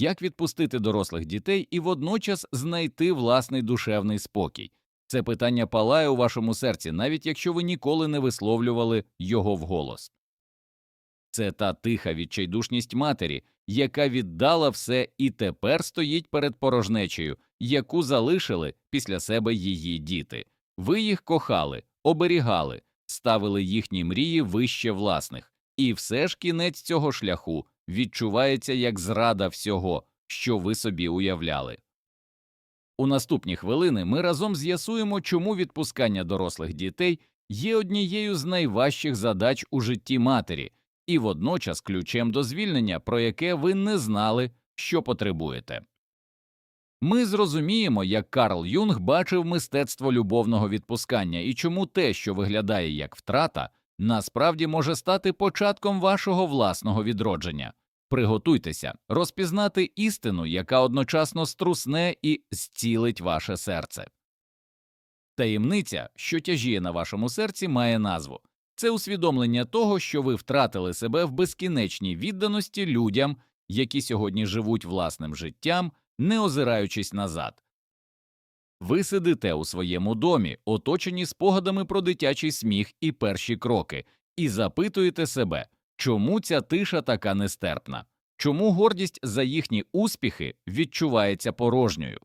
як відпустити дорослих дітей і водночас знайти власний душевний спокій. Це питання палає у вашому серці, навіть якщо ви ніколи не висловлювали його вголос. Це та тиха відчайдушність матері, яка віддала все і тепер стоїть перед порожнечею, яку залишили після себе її діти. Ви їх кохали, оберігали, ставили їхні мрії вище власних, і все ж кінець цього шляху відчувається як зрада всього, що ви собі уявляли. У наступні хвилини ми разом з'ясуємо, чому відпускання дорослих дітей є однією з найважчих задач у житті матері, і водночас ключем до звільнення, про яке ви не знали, що потребуєте. Ми зрозуміємо, як Карл Юнг бачив мистецтво любовного відпускання і чому те, що виглядає як втрата, насправді може стати початком вашого власного відродження. Приготуйтеся розпізнати істину, яка одночасно струсне і зцілить ваше серце. Таємниця, що тяжіє на вашому серці, має назву це усвідомлення того, що ви втратили себе в безкінечній відданості людям, які сьогодні живуть власним життям, не озираючись назад. Ви сидите у своєму домі, оточені спогадами про дитячий сміх і перші кроки, і запитуєте себе, чому ця тиша така нестерпна, чому гордість за їхні успіхи відчувається порожньою.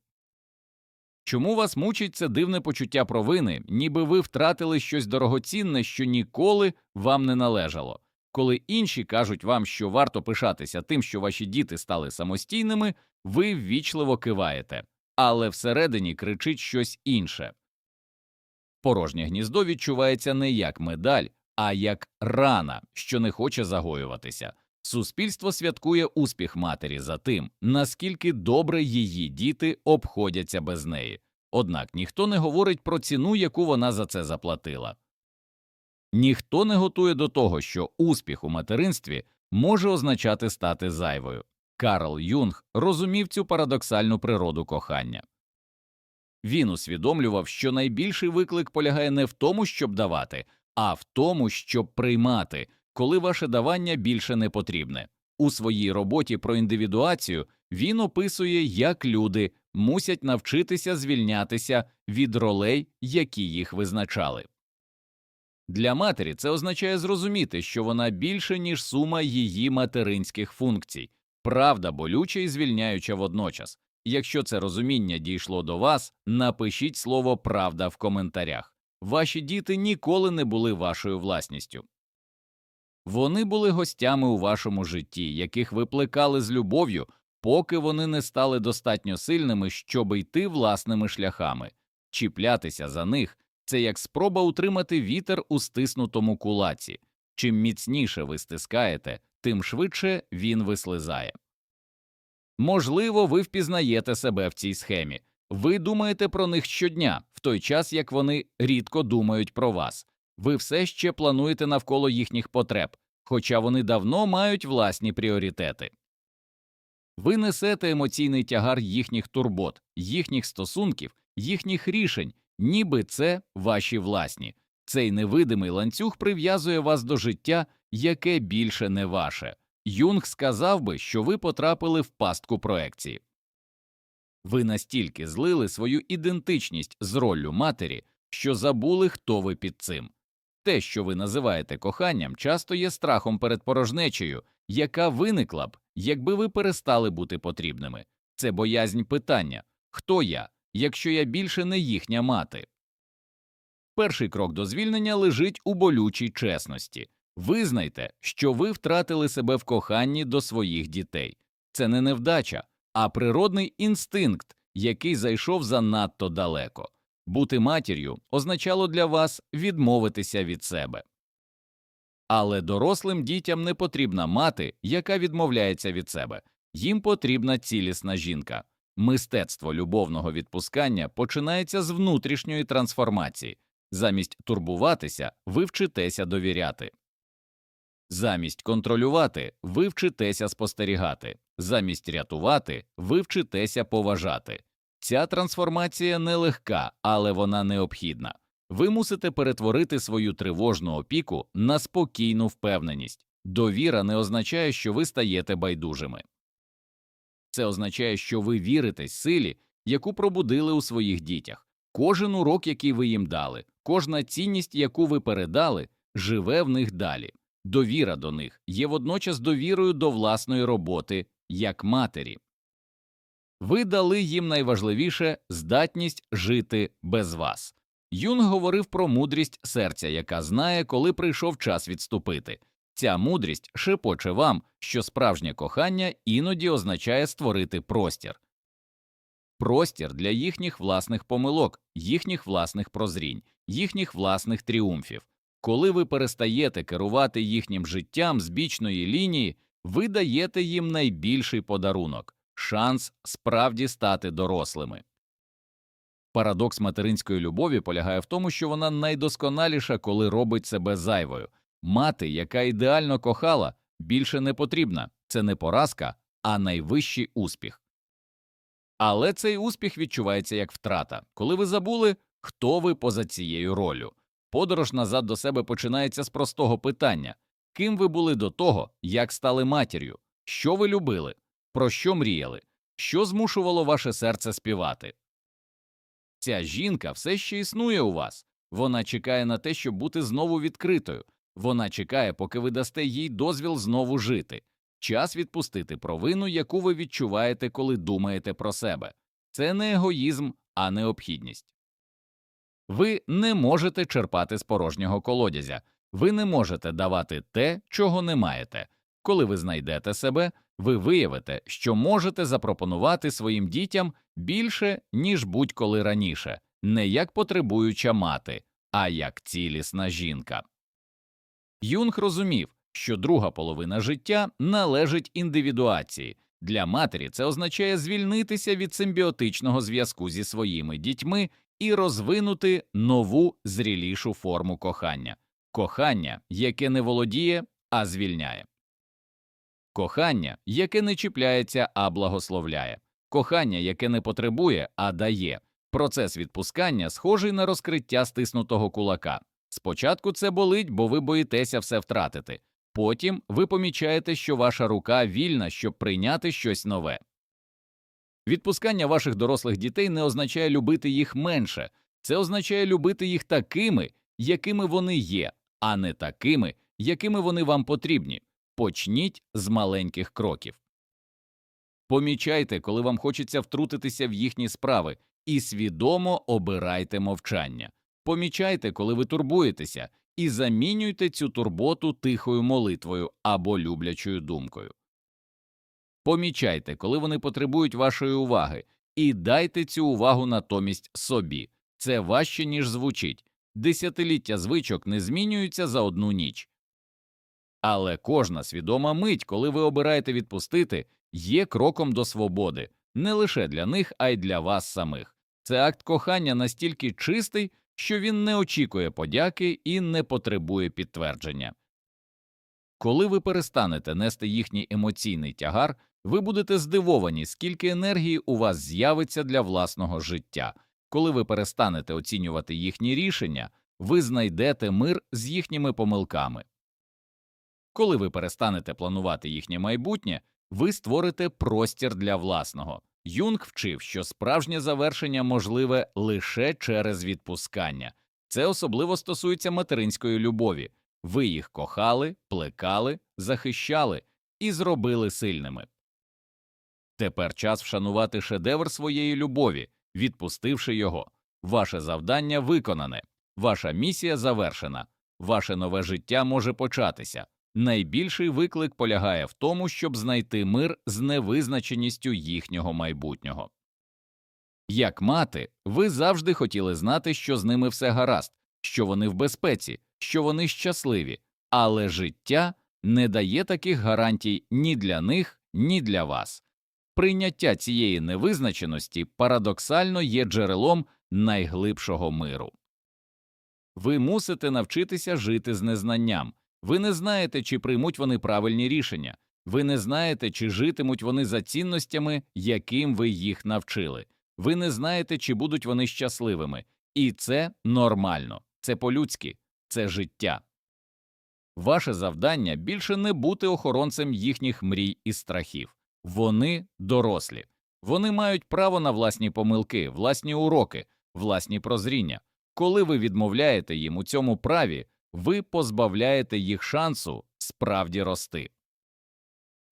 Чому вас мучить це дивне почуття провини, ніби ви втратили щось дорогоцінне, що ніколи вам не належало, коли інші кажуть вам, що варто пишатися тим, що ваші діти стали самостійними, ви ввічливо киваєте, але всередині кричить щось інше. Порожнє гніздо відчувається не як медаль, а як рана, що не хоче загоюватися. Суспільство святкує успіх матері за тим, наскільки добре її діти обходяться без неї, однак ніхто не говорить про ціну, яку вона за це заплатила. Ніхто не готує до того, що успіх у материнстві може означати стати зайвою. Карл Юнг розумів цю парадоксальну природу кохання. Він усвідомлював, що найбільший виклик полягає не в тому, щоб давати, а в тому, щоб приймати, коли ваше давання більше не потрібне. У своїй роботі про індивідуацію він описує, як люди мусять навчитися звільнятися від ролей, які їх визначали. Для матері це означає зрозуміти, що вона більше, ніж сума її материнських функцій, правда болюча і звільняюча водночас. Якщо це розуміння дійшло до вас, напишіть слово правда в коментарях. Ваші діти ніколи не були вашою власністю. Вони були гостями у вашому житті, яких ви плекали з любов'ю, поки вони не стали достатньо сильними, щоб йти власними шляхами. Чіплятися за них це як спроба утримати вітер у стиснутому кулаці. Чим міцніше ви стискаєте, тим швидше він вислизає. Можливо, ви впізнаєте себе в цій схемі. Ви думаєте про них щодня, в той час як вони рідко думають про вас. Ви все ще плануєте навколо їхніх потреб, хоча вони давно мають власні пріоритети. Ви несете емоційний тягар їхніх турбот, їхніх стосунків, їхніх рішень, ніби це ваші власні. Цей невидимий ланцюг прив'язує вас до життя, яке більше не ваше. Юнг сказав би, що ви потрапили в пастку проекції. Ви настільки злили свою ідентичність з роллю матері, що забули, хто ви під цим. Те, що ви називаєте коханням, часто є страхом перед порожнечею, яка виникла б, якби ви перестали бути потрібними. Це боязнь питання хто я, якщо я більше не їхня мати. Перший крок до звільнення лежить у болючій чесності. Визнайте, що ви втратили себе в коханні до своїх дітей. Це не невдача, а природний інстинкт, який зайшов занадто далеко. Бути матір'ю означало для вас відмовитися від себе. Але дорослим дітям не потрібна мати, яка відмовляється від себе, їм потрібна цілісна жінка. Мистецтво любовного відпускання починається з внутрішньої трансформації. Замість турбуватися, ви вчитеся довіряти. Замість контролювати, ви вчитеся спостерігати. Замість рятувати, ви вчитеся поважати. Ця трансформація нелегка, але вона необхідна. Ви мусите перетворити свою тривожну опіку на спокійну впевненість. Довіра не означає, що ви стаєте байдужими. Це означає, що ви віритесь силі, яку пробудили у своїх дітях. Кожен урок, який ви їм дали, кожна цінність, яку ви передали, живе в них далі. Довіра до них є водночас довірою до власної роботи як матері. Ви дали їм найважливіше здатність жити без вас. Юнг говорив про мудрість серця, яка знає, коли прийшов час відступити. Ця мудрість шепоче вам, що справжнє кохання іноді означає створити простір. Простір для їхніх власних помилок, їхніх власних прозрінь, їхніх власних тріумфів. Коли ви перестаєте керувати їхнім життям з бічної лінії, ви даєте їм найбільший подарунок шанс справді стати дорослими. Парадокс материнської любові полягає в тому, що вона найдосконаліша, коли робить себе зайвою. Мати, яка ідеально кохала, більше не потрібна це не поразка, а найвищий успіх. Але цей успіх відчувається як втрата, коли ви забули, хто ви поза цією ролью. Подорож назад до себе починається з простого питання ким ви були до того, як стали матір'ю, що ви любили, про що мріяли, що змушувало ваше серце співати. Ця жінка все ще існує у вас, вона чекає на те, щоб бути знову відкритою, вона чекає, поки ви дасте їй дозвіл знову жити. Час відпустити провину, яку ви відчуваєте, коли думаєте про себе. Це не егоїзм, а необхідність. Ви не можете черпати з порожнього колодязя, ви не можете давати те, чого не маєте. Коли ви знайдете себе, ви виявите, що можете запропонувати своїм дітям більше, ніж будь-коли раніше, не як потребуюча мати, а як цілісна жінка. Юнг розумів, що друга половина життя належить індивідуації. Для матері це означає звільнитися від симбіотичного зв'язку зі своїми дітьми і розвинути нову зрілішу форму кохання кохання, яке не володіє, а звільняє. Кохання, яке не чіпляється, а благословляє, кохання, яке не потребує, а дає. Процес відпускання схожий на розкриття стиснутого кулака. Спочатку це болить, бо ви боїтеся все втратити. Потім ви помічаєте, що ваша рука вільна, щоб прийняти щось нове. Відпускання ваших дорослих дітей не означає любити їх менше, це означає любити їх такими, якими вони є, а не такими, якими вони вам потрібні. Почніть з маленьких кроків. Помічайте, коли вам хочеться втрутитися в їхні справи, і свідомо обирайте мовчання. Помічайте, коли ви турбуєтеся, і замінюйте цю турботу тихою молитвою або люблячою думкою. Помічайте, коли вони потребують вашої уваги, і дайте цю увагу натомість собі. Це важче, ніж звучить. Десятиліття звичок не змінюються за одну ніч. Але кожна свідома мить, коли ви обираєте відпустити, є кроком до свободи не лише для них, а й для вас самих. Це акт кохання настільки чистий, що він не очікує подяки і не потребує підтвердження. Коли ви перестанете нести їхній емоційний тягар, ви будете здивовані, скільки енергії у вас з'явиться для власного життя. Коли ви перестанете оцінювати їхні рішення, ви знайдете мир з їхніми помилками. Коли ви перестанете планувати їхнє майбутнє, ви створите простір для власного. Юнг вчив, що справжнє завершення можливе лише через відпускання. Це особливо стосується материнської любові. Ви їх кохали, плекали, захищали і зробили сильними. Тепер час вшанувати шедевр своєї любові, відпустивши його. Ваше завдання виконане, ваша місія завершена, ваше нове життя може початися. Найбільший виклик полягає в тому, щоб знайти мир з невизначеністю їхнього майбутнього. Як мати, ви завжди хотіли знати, що з ними все гаразд, що вони в безпеці, що вони щасливі, але життя не дає таких гарантій ні для них, ні для вас. Прийняття цієї невизначеності парадоксально є джерелом найглибшого миру. Ви мусите навчитися жити з незнанням. Ви не знаєте, чи приймуть вони правильні рішення, ви не знаєте, чи житимуть вони за цінностями, яким ви їх навчили. Ви не знаєте, чи будуть вони щасливими, і це нормально, це по-людськи, це життя. Ваше завдання більше не бути охоронцем їхніх мрій і страхів. Вони дорослі. Вони мають право на власні помилки, власні уроки, власні прозріння. Коли ви відмовляєте їм у цьому праві, ви позбавляєте їх шансу справді рости.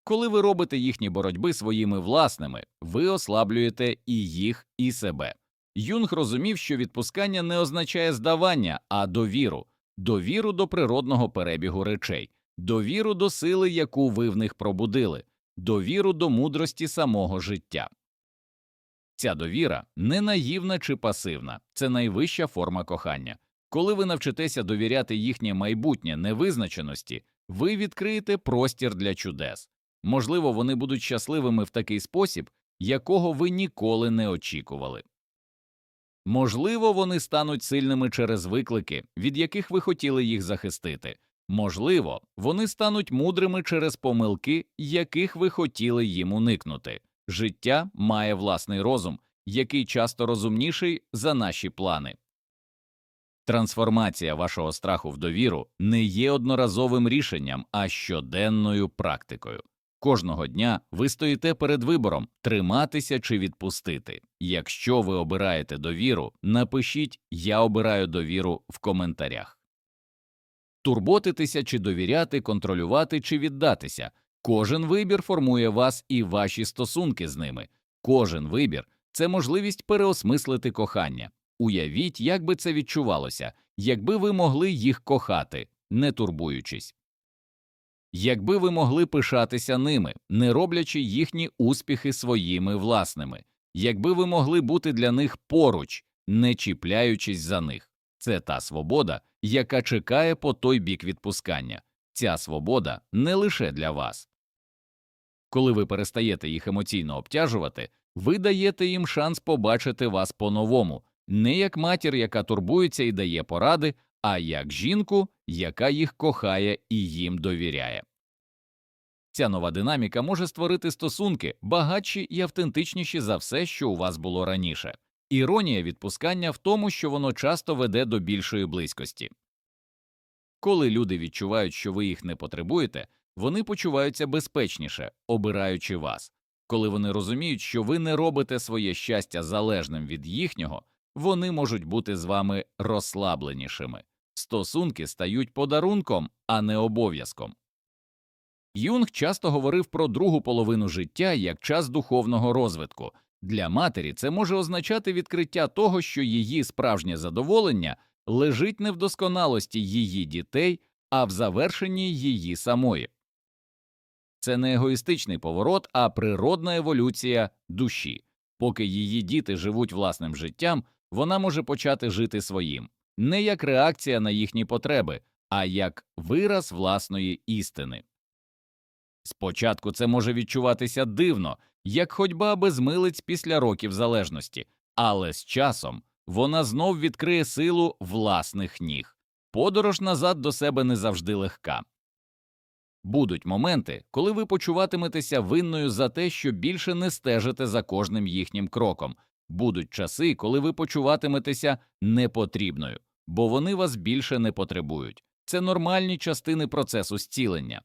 Коли ви робите їхні боротьби своїми власними, ви ослаблюєте і їх, і себе. Юнг розумів, що відпускання не означає здавання, а довіру, довіру до природного перебігу речей, довіру до сили, яку ви в них пробудили, довіру до мудрості самого життя. Ця довіра не наївна чи пасивна, це найвища форма кохання. Коли ви навчитеся довіряти їхнє майбутнє невизначеності, ви відкриєте простір для чудес. Можливо, вони будуть щасливими в такий спосіб, якого ви ніколи не очікували. Можливо, вони стануть сильними через виклики, від яких ви хотіли їх захистити. Можливо, вони стануть мудрими через помилки, яких ви хотіли їм уникнути. Життя має власний розум, який часто розумніший за наші плани. Трансформація вашого страху в довіру не є одноразовим рішенням, а щоденною практикою. Кожного дня ви стоїте перед вибором триматися чи відпустити. Якщо ви обираєте довіру, напишіть Я обираю довіру в коментарях. Турботитися чи довіряти, контролювати чи віддатися. Кожен вибір формує вас і ваші стосунки з ними. Кожен вибір це можливість переосмислити кохання. Уявіть, як би це відчувалося, якби ви могли їх кохати, не турбуючись. Якби ви могли пишатися ними, не роблячи їхні успіхи своїми власними, якби ви могли бути для них поруч, не чіпляючись за них, це та свобода, яка чекає по той бік відпускання. Ця свобода не лише для вас. Коли ви перестаєте їх емоційно обтяжувати, ви даєте їм шанс побачити вас по-новому, не як матір, яка турбується і дає поради, а як жінку, яка їх кохає і їм довіряє. Ця нова динаміка може створити стосунки багатші і автентичніші за все, що у вас було раніше. Іронія відпускання в тому, що воно часто веде до більшої близькості. Коли люди відчувають, що ви їх не потребуєте, вони почуваються безпечніше, обираючи вас. Коли вони розуміють, що ви не робите своє щастя залежним від їхнього, вони можуть бути з вами розслабленішими. Стосунки стають подарунком, а не обов'язком. Юнг часто говорив про другу половину життя як час духовного розвитку. Для матері це може означати відкриття того, що її справжнє задоволення лежить не в досконалості її дітей, а в завершенні її самої. Це не егоїстичний поворот, а природна еволюція душі. Поки її діти живуть власним життям, вона може почати жити своїм, не як реакція на їхні потреби, а як вираз власної істини. Спочатку це може відчуватися дивно, як ходьба без милиць після років залежності, але з часом вона знов відкриє силу власних ніг. Подорож назад до себе не завжди легка. Будуть моменти, коли ви почуватиметеся винною за те, що більше не стежите за кожним їхнім кроком, будуть часи, коли ви почуватиметеся непотрібною, бо вони вас більше не потребують. Це нормальні частини процесу зцілення.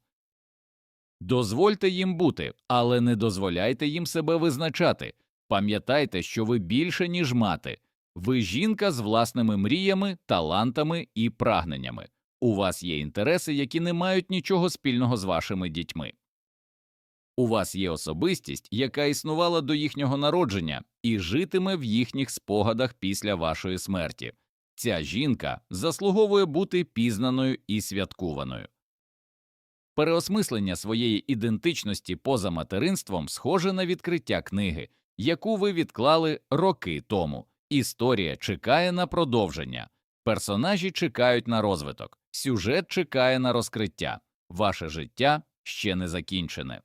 Дозвольте їм бути, але не дозволяйте їм себе визначати. Пам'ятайте, що ви більше, ніж мати. Ви жінка з власними мріями, талантами і прагненнями. У вас є інтереси, які не мають нічого спільного з вашими дітьми. У вас є особистість, яка існувала до їхнього народження і житиме в їхніх спогадах після вашої смерті. Ця жінка заслуговує бути пізнаною і святкуваною. Переосмислення своєї ідентичності поза материнством схоже на відкриття книги, яку ви відклали роки тому. Історія чекає на продовження, персонажі чекають на розвиток, сюжет чекає на розкриття, ваше життя ще не закінчене.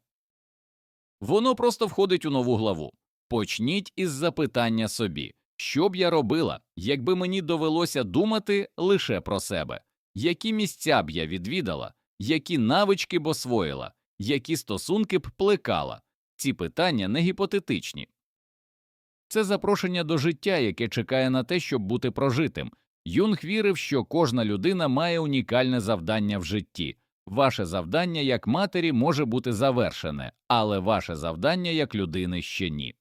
Воно просто входить у нову главу. Почніть із запитання собі, що б я робила, якби мені довелося думати лише про себе, які місця б я відвідала які навички б освоїла, які стосунки б плекала. Ці питання не гіпотетичні. Це запрошення до життя, яке чекає на те, щоб бути прожитим. Юнг вірив, що кожна людина має унікальне завдання в житті Ваше завдання як матері може бути завершене, але ваше завдання як людини ще ні.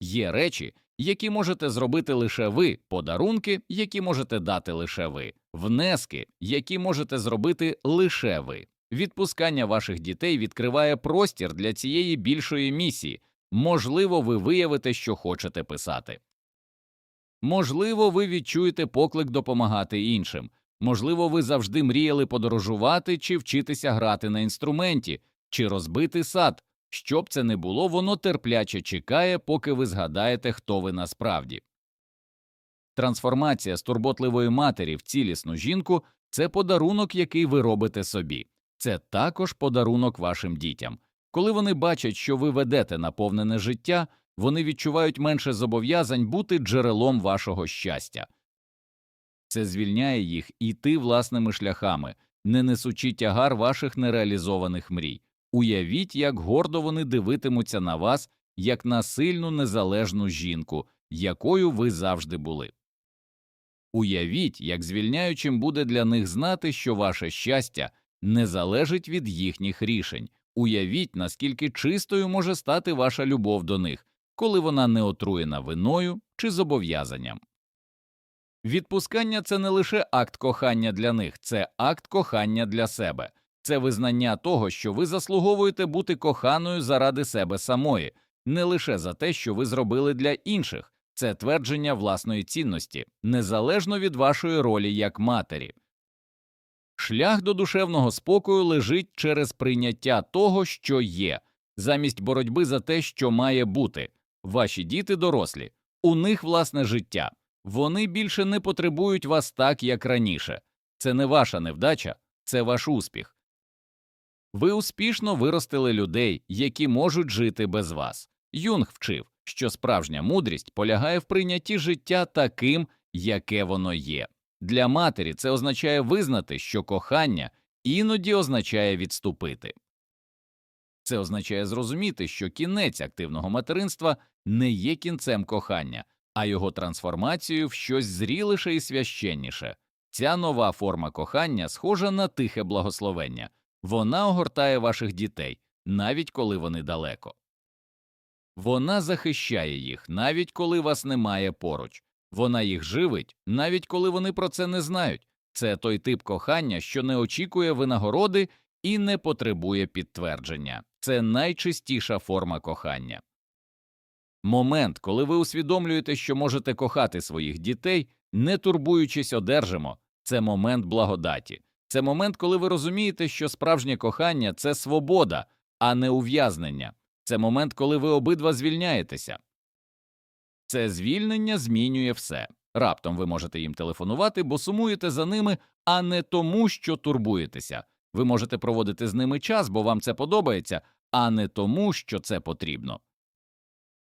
Є речі, які можете зробити лише ви, подарунки, які можете дати лише ви, внески, які можете зробити лише ви. Відпускання ваших дітей відкриває простір для цієї більшої місії. Можливо, ви виявите, що хочете писати. Можливо, ви відчуєте поклик допомагати іншим. Можливо, ви завжди мріяли подорожувати чи вчитися грати на інструменті, чи розбити сад. Що б це не було, воно терпляче чекає, поки ви згадаєте, хто ви насправді. Трансформація з турботливої матері в цілісну жінку це подарунок, який ви робите собі. Це також подарунок вашим дітям. Коли вони бачать, що ви ведете наповнене життя, вони відчувають менше зобов'язань бути джерелом вашого щастя. Це звільняє їх іти власними шляхами, не несучи тягар ваших нереалізованих мрій. Уявіть, як гордо вони дивитимуться на вас, як на сильну незалежну жінку, якою ви завжди були. Уявіть, як звільняючим буде для них знати, що ваше щастя не залежить від їхніх рішень. Уявіть, наскільки чистою може стати ваша любов до них, коли вона не отруєна виною чи зобов'язанням. Відпускання це не лише акт кохання для них, це акт кохання для себе, це визнання того, що ви заслуговуєте бути коханою заради себе самої, не лише за те, що ви зробили для інших, це твердження власної цінності, незалежно від вашої ролі як матері. Шлях до душевного спокою лежить через прийняття того, що є, замість боротьби за те, що має бути. Ваші діти дорослі, у них власне життя. Вони більше не потребують вас так, як раніше. Це не ваша невдача, це ваш успіх. Ви успішно виростили людей, які можуть жити без вас. Юнг вчив, що справжня мудрість полягає в прийнятті життя таким, яке воно є. Для матері це означає визнати, що кохання іноді означає відступити. Це означає зрозуміти, що кінець активного материнства не є кінцем кохання, а його трансформацією в щось зріліше і священніше. Ця нова форма кохання схожа на тихе благословення, вона огортає ваших дітей, навіть коли вони далеко. Вона захищає їх, навіть коли вас немає поруч, вона їх живить, навіть коли вони про це не знають. Це той тип кохання, що не очікує винагороди і не потребує підтвердження. Це найчистіша форма кохання. Момент, коли ви усвідомлюєте, що можете кохати своїх дітей, не турбуючись одержимо, це момент благодаті. Це момент, коли ви розумієте, що справжнє кохання це свобода, а не ув'язнення. Це момент, коли ви обидва звільняєтеся. Це звільнення змінює все. Раптом ви можете їм телефонувати, бо сумуєте за ними, а не тому, що турбуєтеся. Ви можете проводити з ними час, бо вам це подобається, а не тому, що це потрібно.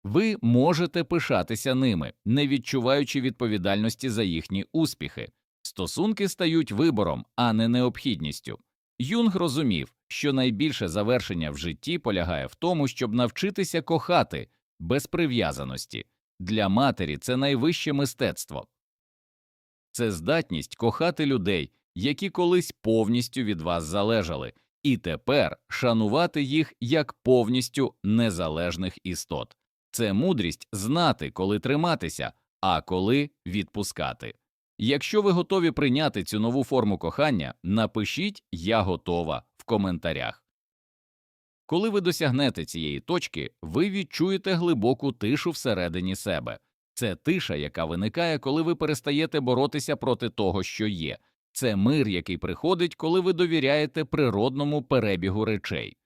Ви можете пишатися ними, не відчуваючи відповідальності за їхні успіхи. Стосунки стають вибором, а не необхідністю. Юнг розумів, що найбільше завершення в житті полягає в тому, щоб навчитися кохати без прив'язаності. Для матері це найвище мистецтво. Це здатність кохати людей, які колись повністю від вас залежали, і тепер шанувати їх як повністю незалежних істот. Це мудрість знати, коли триматися, а коли відпускати. Якщо ви готові прийняти цю нову форму кохання, напишіть Я готова в коментарях. Коли ви досягнете цієї точки, ви відчуєте глибоку тишу всередині себе. Це тиша, яка виникає, коли ви перестаєте боротися проти того, що є. Це мир, який приходить, коли ви довіряєте природному перебігу речей.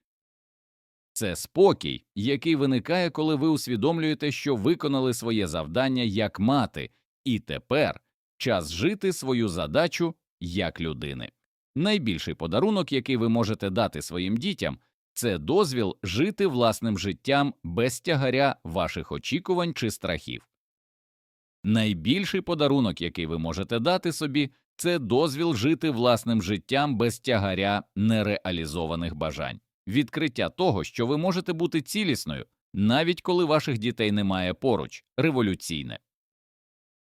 Це спокій, який виникає, коли ви усвідомлюєте, що виконали своє завдання як мати, і тепер час жити свою задачу як людини. Найбільший подарунок, який ви можете дати своїм дітям, це дозвіл жити власним життям без тягаря ваших очікувань чи страхів. Найбільший подарунок, який ви можете дати собі, це дозвіл жити власним життям без тягаря нереалізованих бажань, відкриття того, що ви можете бути цілісною, навіть коли ваших дітей немає поруч, революційне.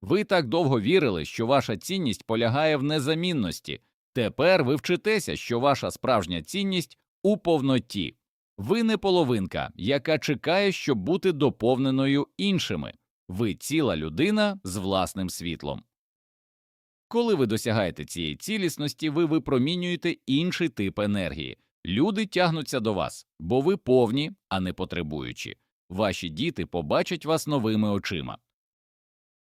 Ви так довго вірили, що ваша цінність полягає в незамінності, Тепер ви вчитеся, що ваша справжня цінність у повноті. Ви не половинка, яка чекає, щоб бути доповненою іншими. Ви ціла людина з власним світлом. Коли ви досягаєте цієї цілісності, ви випромінюєте інший тип енергії. Люди тягнуться до вас, бо ви повні, а не потребуючі. Ваші діти побачать вас новими очима.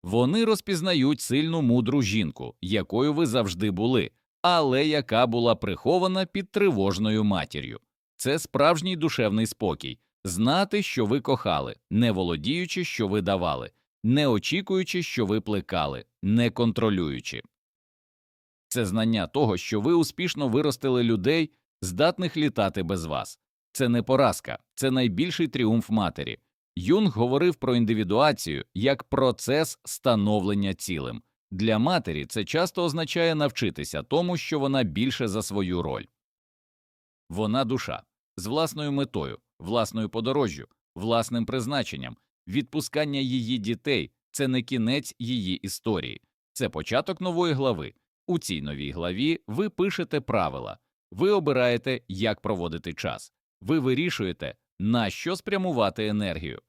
Вони розпізнають сильну мудру жінку, якою ви завжди були, але яка була прихована під тривожною матір'ю. Це справжній душевний спокій знати, що ви кохали, не володіючи, що ви давали, не очікуючи, що ви плекали, не контролюючи. Це знання того, що ви успішно виростили людей, здатних літати без вас. Це не поразка, це найбільший тріумф матері. Юнг говорив про індивідуацію як процес становлення цілим. Для матері це часто означає навчитися тому, що вона більше за свою роль. Вона душа з власною метою, власною подорожжю, власним призначенням, відпускання її дітей це не кінець її історії, це початок нової глави. У цій новій главі ви пишете правила, ви обираєте, як проводити час, ви вирішуєте, на що спрямувати енергію.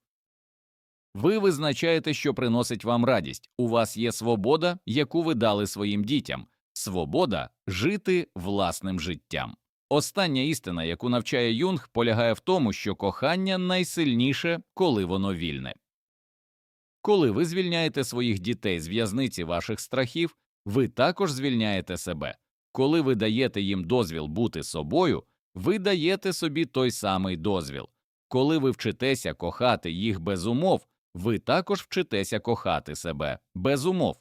Ви визначаєте, що приносить вам радість. У вас є свобода, яку ви дали своїм дітям, свобода жити власним життям. Остання істина, яку навчає Юнг, полягає в тому, що кохання найсильніше, коли воно вільне. Коли ви звільняєте своїх дітей з в'язниці ваших страхів, ви також звільняєте себе. Коли ви даєте їм дозвіл бути собою, ви даєте собі той самий дозвіл. Коли ви вчитеся кохати їх без умов, ви також вчитеся кохати себе без умов.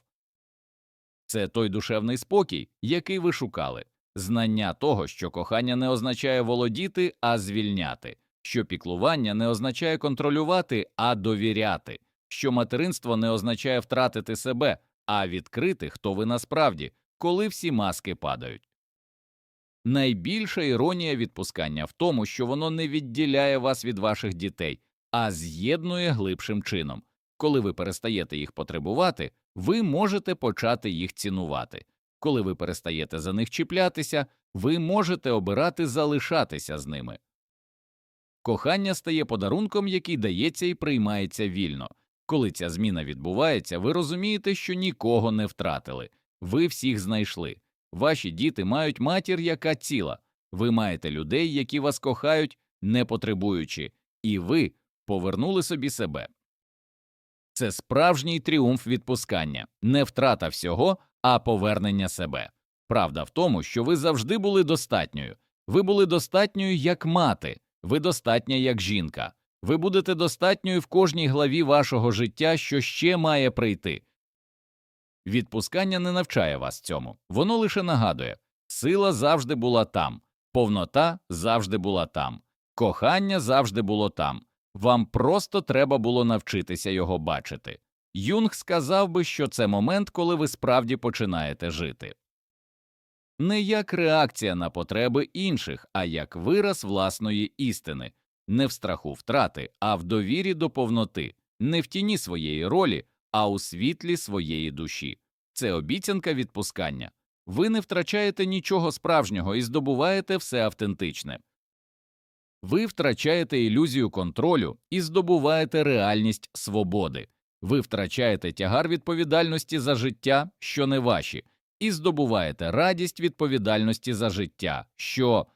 Це той душевний спокій, який ви шукали, знання того, що кохання не означає володіти, а звільняти, що піклування не означає контролювати, а довіряти, що материнство не означає втратити себе, а відкрити, хто ви насправді, коли всі маски падають. Найбільша іронія відпускання в тому, що воно не відділяє вас від ваших дітей, а з'єднує глибшим чином. Коли ви перестаєте їх потребувати, ви можете почати їх цінувати. Коли ви перестаєте за них чіплятися, ви можете обирати залишатися з ними. Кохання стає подарунком, який дається і приймається вільно. Коли ця зміна відбувається, ви розумієте, що нікого не втратили, ви всіх знайшли. Ваші діти мають матір, яка ціла, ви маєте людей, які вас кохають, не потребуючи, і ви повернули собі себе. Це справжній тріумф відпускання, не втрата всього, а повернення себе. Правда в тому, що ви завжди були достатньою, ви були достатньою як мати, ви достатня як жінка, ви будете достатньою в кожній главі вашого життя, що ще має прийти. Відпускання не навчає вас цьому, воно лише нагадує сила завжди була там, повнота завжди була там, кохання завжди було там. Вам просто треба було навчитися його бачити. Юнг сказав би, що це момент, коли ви справді починаєте жити. Не як реакція на потреби інших, а як вираз власної істини, не в страху втрати, а в довірі до повноти, не в тіні своєї ролі, а у світлі своєї душі. Це обіцянка відпускання. Ви не втрачаєте нічого справжнього і здобуваєте все автентичне. Ви втрачаєте ілюзію контролю і здобуваєте реальність свободи. Ви втрачаєте тягар відповідальності за життя, що не ваші, і здобуваєте радість відповідальності за життя, що